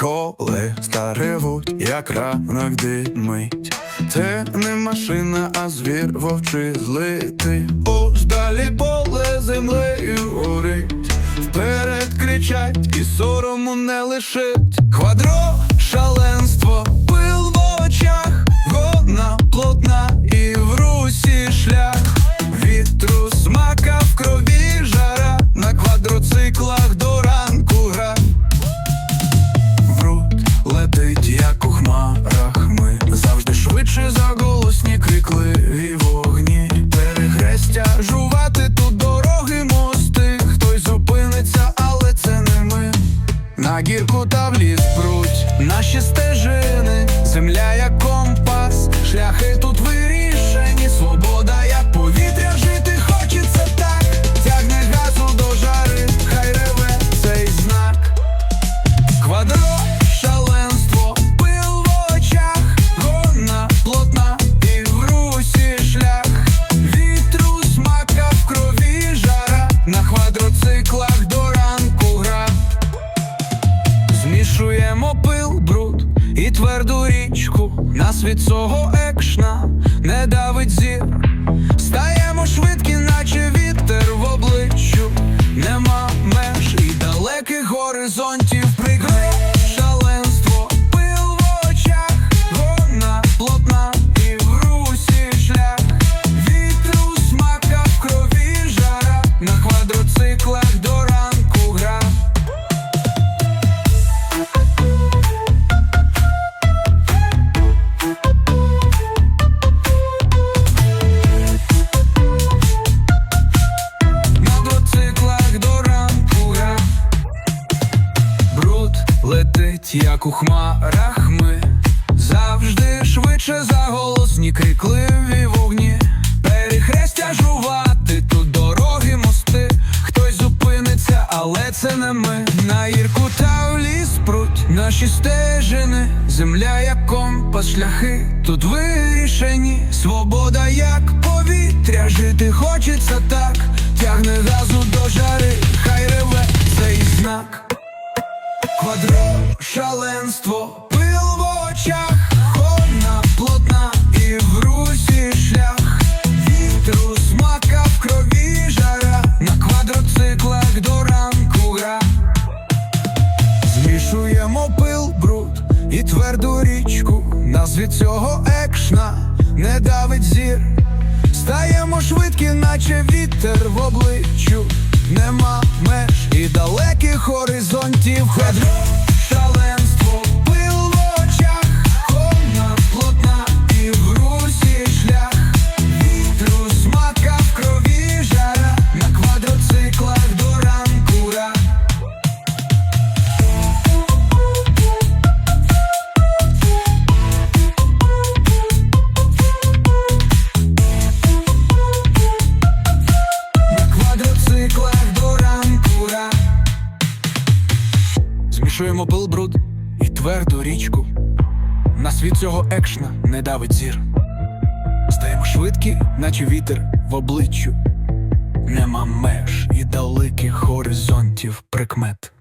коли старивуть, як ранок димить. Це не машина, а звір вовчий злитий. Уздалі поле землею горить. Вперед кричать і сорому не лишить. Квадро, шаленство, пил На гірку та в ліс пруть наші стежини, земля як компас, шляхи тут вирішені, свобода як повітря, жити хочеться так, тягне газу до жари, хай реве цей знак. Квадро, шаленство, пил в очах, гона плотна і в русі шлях. Вітру смака в крові жара, на квадроциклах річку. Нас від цього екшна не давить зір. Стаємо швидкі, наче вітер летить, як у хмарах ми. Завжди швидше за голосні крикливі вогні. Перехрестя жувати, тут дороги, мости. Хтось зупиниться, але це не ми. На гірку та в ліс пруть наші стежини. Земля як компас, шляхи тут вирішені. Свобода як повітря, жити хочеться так. Тягне газу до жари, хай реве цей знак Квадро, шаленство, пил в очах, ходна, плотна і в русі шлях. Вітру смака в крові жара, на квадроциклах до ранку гра. Змішуємо пил, бруд і тверду річку. Нас від цього екшна не давить зір. Стаємо швидкі, наче вітер в обличчю. Нема горизонтів. Квадро, Змішуємо пилбруд і тверду річку. На світ цього екшна не давить зір. Стаємо швидкі, наче вітер в обличчю. Нема меж і далеких горизонтів прикмет.